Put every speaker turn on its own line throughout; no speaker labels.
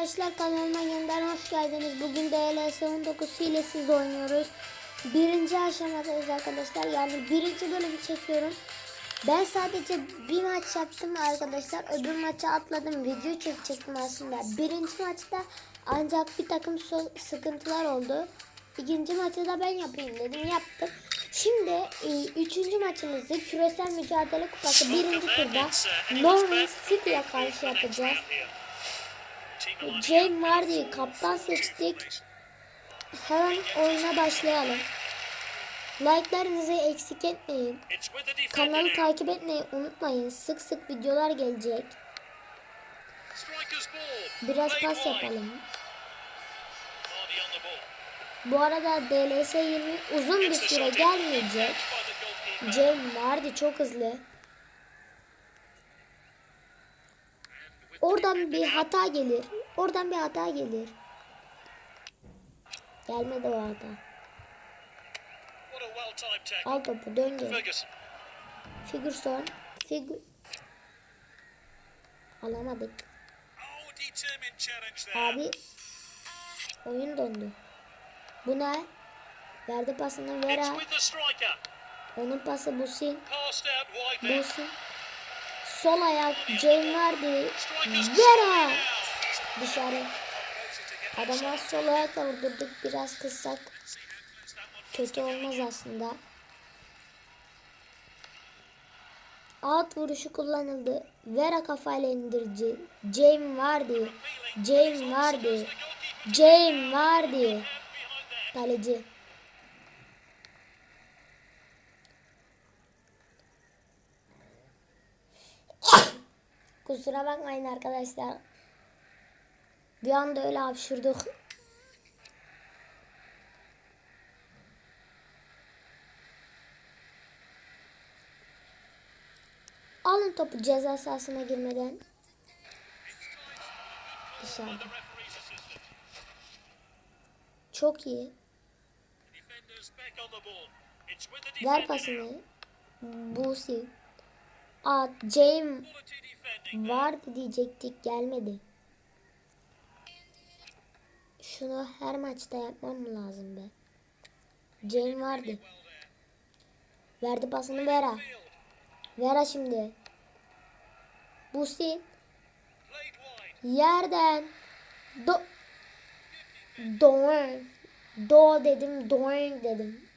arkadaşlar kanalıma yeniden hoş geldiniz. Bugün DLS 19 ile siz oynuyoruz. Birinci aşamadayız arkadaşlar. Yani birinci bölümü çekiyorum. Ben sadece bir maç yaptım arkadaşlar. Öbür maça atladım. Video çekecektim aslında. Birinci maçta ancak bir takım sıkıntılar oldu. İkinci maçı da ben yapayım dedim. Yaptım. Şimdi e, üçüncü maçımızı küresel mücadele kupası birinci turda Norwich City'ye karşı yapacağız. Jane Vardy'yi kaptan seçtik. Hemen oyuna başlayalım. Like'larınızı eksik etmeyin. Kanalı takip etmeyi unutmayın. Sık sık videolar gelecek. Biraz pas yapalım. Bu arada DLS 20 uzun bir süre gelmeyecek. Jane Vardy çok hızlı. Oradan bir hata gelir. Oradan bir hata gelir. Gelmedi o hata. Al topu dön gel. Figürson. Figür... Alamadık. Abi oyun dondu. Bu ne? Verdi pasını Vera. Onun pası Busin. Busin. Sol ayak Jane Vardy. Vera. Dışarı. Adama sol ayakla vurdurduk. Biraz kıssak. Kötü olmaz aslında. Alt vuruşu kullanıldı. Vera kafayla indirici. Jane Vardy. Jane Vardy. Jane Vardy. Kaleci. Kusura bakmayın arkadaşlar. Bir anda öyle hapşırdık. Alın topu ceza sahasına girmeden. Dışarıda. Çok iyi. Ver pasını. Busi. At. James vardı diyecektik gelmedi. Şunu her maçta yapmam mı lazım be? James vardı. Verdi pasını Vera. Vera şimdi. Busi. Yerden. Do. Doing. Do dedim. Doing dedim.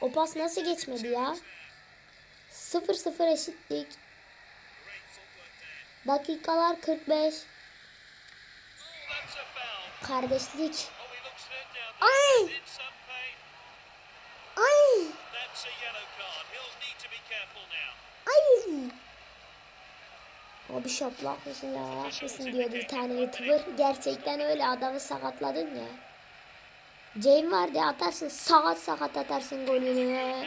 O pas nasıl geçmedi ya? 0-0 eşitlik. Dakikalar 45. Kardeşlik. Ay! Ay! Ay! O bir şaplak mısın ya mısın diyordu bir tane youtuber. Gerçekten öyle adamı sakatladın ya. Jane var diye atarsın sakat sakat atarsın golünü.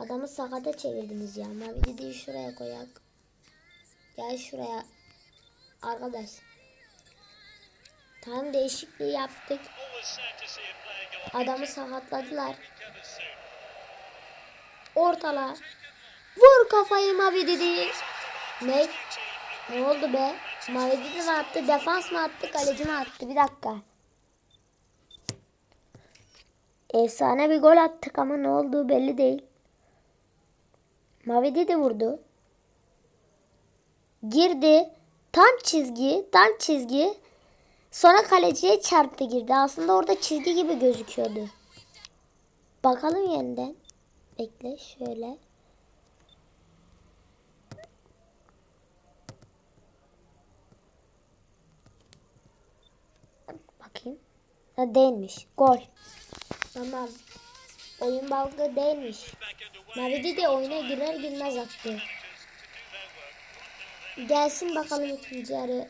Adamı sakata çevirdiniz ya. Mavi dediği şuraya koyak. Gel şuraya. Arkadaş. Tam değişikliği yaptık. Adamı sakatladılar. Ortala. Vur kafayı Mavi dedi. Ne? Ne oldu be? Mavi dedi mi attı? Defans mı attı? Kaleci mi attı? Bir dakika. Efsane bir gol attık ama ne olduğu belli değil. Mavi de vurdu. Girdi. Tam çizgi, tam çizgi. Sonra kaleciye çarptı girdi. Aslında orada çizgi gibi gözüküyordu. Bakalım yeniden. Bekle şöyle. Bakayım. Ha değilmiş. Gol. Tamam. Oyun balgı değilmiş. Mavidi de oyuna girer girmez attı. Gelsin bakalım ikinci yarı.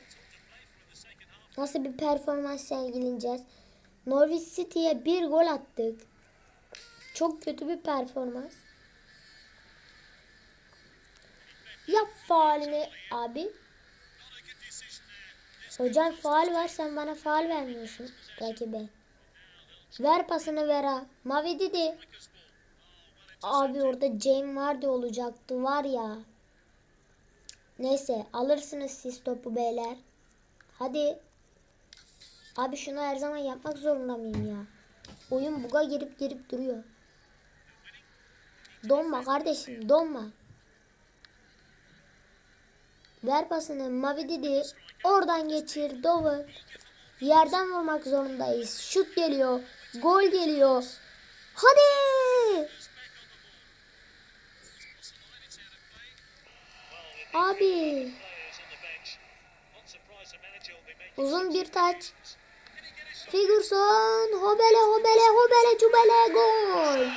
Nasıl bir performans sergileyeceğiz. Norwich City'ye bir gol attık. Çok kötü bir performans. Yap faalini abi. Hocam faal var sen bana faal vermiyorsun rakibe. Ver pasını Vera. Mavi dedi. Abi orada James vardı olacaktı var ya. Neyse alırsınız siz topu beyler. Hadi. Abi şunu her zaman yapmak zorunda mıyım ya? Oyun buga girip girip duruyor. Donma kardeşim donma. Ver pasını Mavi Didi. Oradan geçir Dover. Yerden vurmak zorundayız. Şut geliyor. Gol geliyor. Hadi. Abi. Uzun bir taç. Figurson. Hobele hobele hobele cubele gol.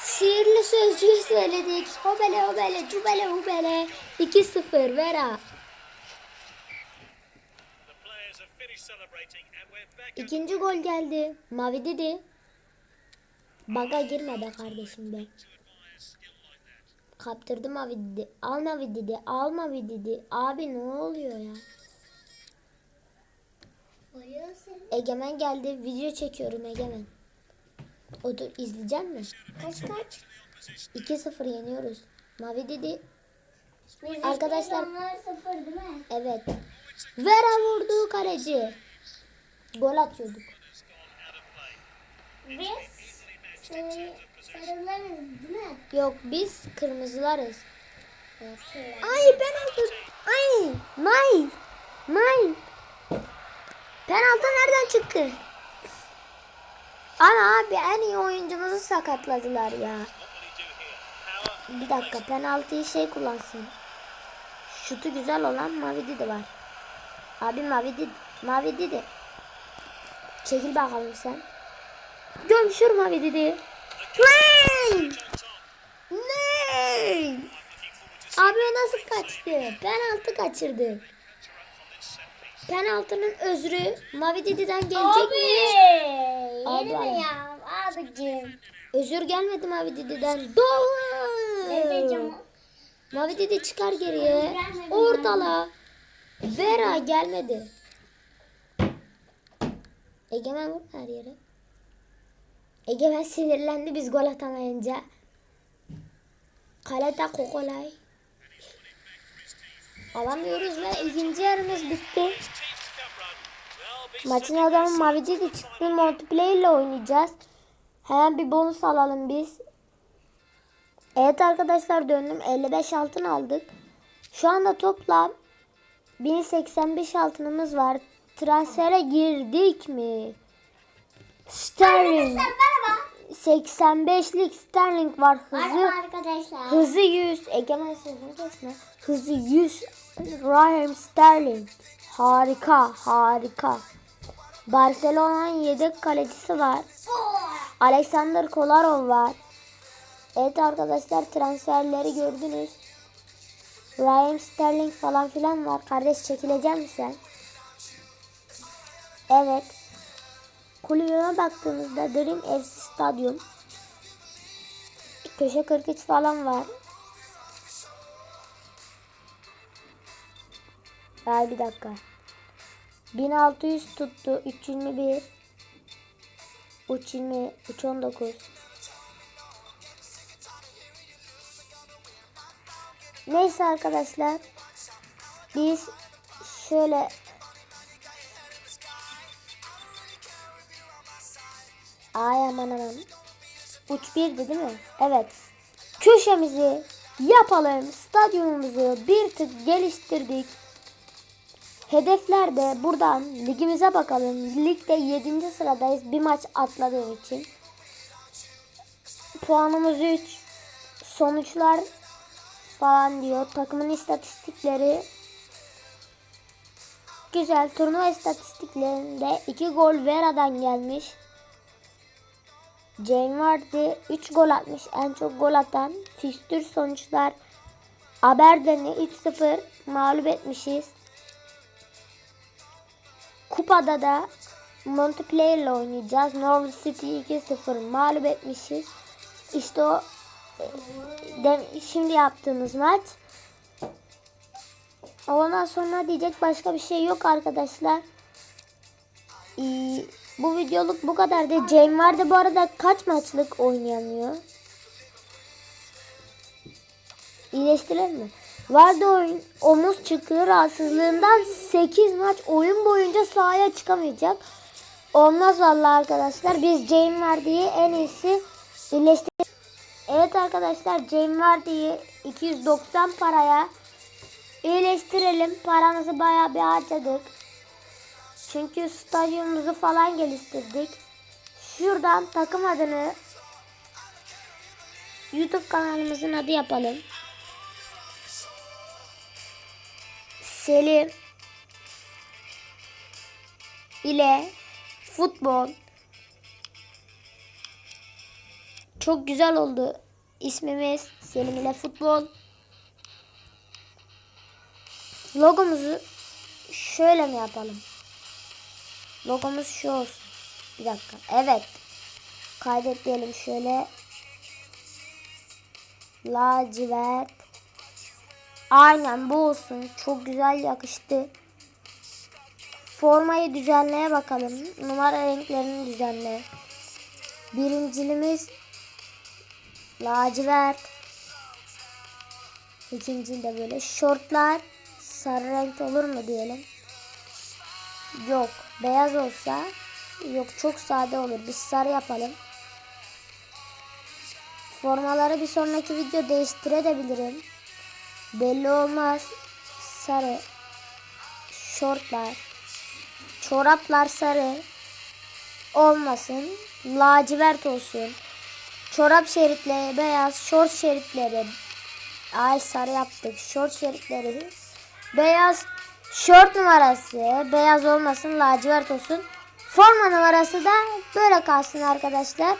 Sihirli sözcüğü söyledik. Hobele hobele cubele hubele. 2-0 Vera. İkinci gol geldi. Mavi dedi. Baga girme be kardeşim be. Kaptırdı Mavi dedi. Al Mavi dedi. Al Mavi dedi. Abi ne oluyor ya? Egemen geldi. Video çekiyorum Egemen. Otur izleyecek mi?
Kaç kaç?
2-0 yeniyoruz. Mavi dedi.
Biz
Arkadaşlar-
sıfır değil mi?
Evet. Vera vurdu kaleci. Gol atıyorduk.
Biz mi?
Yok biz kırmızılarız.
Evet.
Ay penaltı. Ay. Nine. Nine. Penaltı nereden çıktı? Ama abi en iyi oyuncumuzu sakatladılar ya. Bir dakika penaltıyı şey kullansın. Şutu güzel olan Mavi Didi var. Abi Mavi Didi. Mavi Didi. Çekil bakalım sen. Gömşür Mavi Didi. Nine. Abi o nasıl kaçtı? Penaltı kaçırdı. Penaltının özrü Mavi Didi'den gelecek mi?
Yeni
Abi.
mi ya? Abicim.
Özür gelmedi Mavi Didi'den. Doğru. Mavi Didi çıkar geriye. Ortala. Vera gelmedi. Egemen vur her yere. Egemen sinirlendi biz gol atamayınca. Kalede Kokolay. Alamıyoruz ve ikinci yarımız bitti. Maçın adamı Mavi Didi çıktı. Multiplayer ile oynayacağız. Hemen bir bonus alalım biz. Evet arkadaşlar döndüm. 55 altın aldık. Şu anda toplam 1085 altınımız var. Transfere girdik mi? Sterling.
Merhaba.
85'lik Sterling var. Hızı hızı 100. Egemen sözünü kesme. Hızı 100. Raheem Sterling. Harika, harika. Barcelona'nın yedek kalecisi var. Alexander Kolarov var. Evet arkadaşlar transferleri gördünüz. Raheem Sterling falan filan var. Kardeş çekilecek misin sen? Evet. Kulübüme baktığımızda Dream FC Stadyum. Köşe 43 falan var. Ay bir dakika. 1600 tuttu. 321. 320. 319. Neyse arkadaşlar. Biz şöyle Ay aman aman. Uç birdi değil mi? Evet. Köşemizi yapalım. Stadyumumuzu bir tık geliştirdik. Hedefler de buradan ligimize bakalım. Ligde 7. sıradayız. Bir maç atladığım için. Puanımız 3. Sonuçlar falan diyor. Takımın istatistikleri güzel. Turnuva istatistiklerinde 2 gol Vera'dan gelmiş. Jane Vardy 3 gol atmış. En çok gol atan. Fistür sonuçlar. Aberdeen'i 3-0 mağlup etmişiz. Kupada da Multiplayer ile oynayacağız. Norwich City 2-0 mağlup etmişiz. İşte o e, de- şimdi yaptığımız maç. Ondan sonra diyecek başka bir şey yok arkadaşlar. Ee, bu videoluk bu kadar da Jane vardı bu arada kaç maçlık oynayamıyor? İyileştirir mi? Vardı oyun, omuz çıkıyor rahatsızlığından 8 maç oyun boyunca sahaya çıkamayacak. Olmaz vallahi arkadaşlar. Biz Jane Vardy'yi en iyisi birleştir. Evet arkadaşlar Jane Vardy'yi 290 paraya iyileştirelim. Paramızı bayağı bir harcadık. Çünkü stadyumumuzu falan geliştirdik. Şuradan takım adını YouTube kanalımızın adı yapalım. Selim ile futbol çok güzel oldu. İsmimiz Selim ile futbol. Logomuzu şöyle mi yapalım? Logomuz şu olsun. Bir dakika. Evet. Kaydet diyelim şöyle. Lacivert. Aynen bu olsun. Çok güzel yakıştı. Formayı düzenleye bakalım. Numara renklerini düzenle. Birincilimiz lacivert. İkinci de böyle şortlar sarı renk olur mu diyelim. Yok. Beyaz olsa yok çok sade olur. Biz sarı yapalım. Formaları bir sonraki video değiştirebilirim. Belli olmaz. Sarı. Şortlar. Çoraplar sarı. Olmasın. Lacivert olsun. Çorap şeritleri beyaz. Şort şeritleri. Ay sarı yaptık. Şort şeritleri. Beyaz. Şort numarası. Beyaz olmasın. Lacivert olsun. Forma numarası da böyle kalsın arkadaşlar.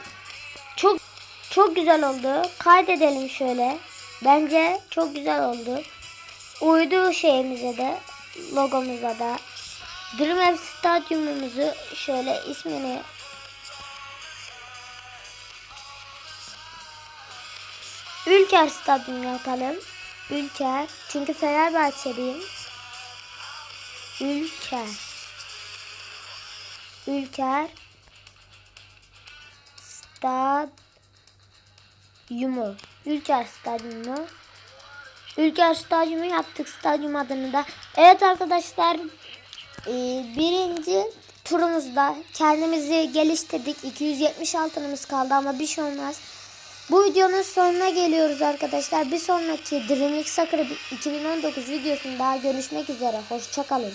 Çok çok güzel oldu. Kaydedelim şöyle. Bence çok güzel oldu. Uydu şeyimize de logomuza da Dream F Stadyumumuzu şöyle ismini Ülker Stadyumu yapalım. Ülker. Çünkü Fenerbahçeliyim. Ülker. Ülker Stadyumu. Ülker Stadyumu. Ülker Stadyumu yaptık stadyum adını da. Evet arkadaşlar e, birinci turumuzda kendimizi geliştirdik. 270 altınımız kaldı ama bir şey olmaz. Bu videonun sonuna geliyoruz arkadaşlar. Bir sonraki Dreamlink Soccer 2019 videosunda görüşmek üzere. Hoşçakalın.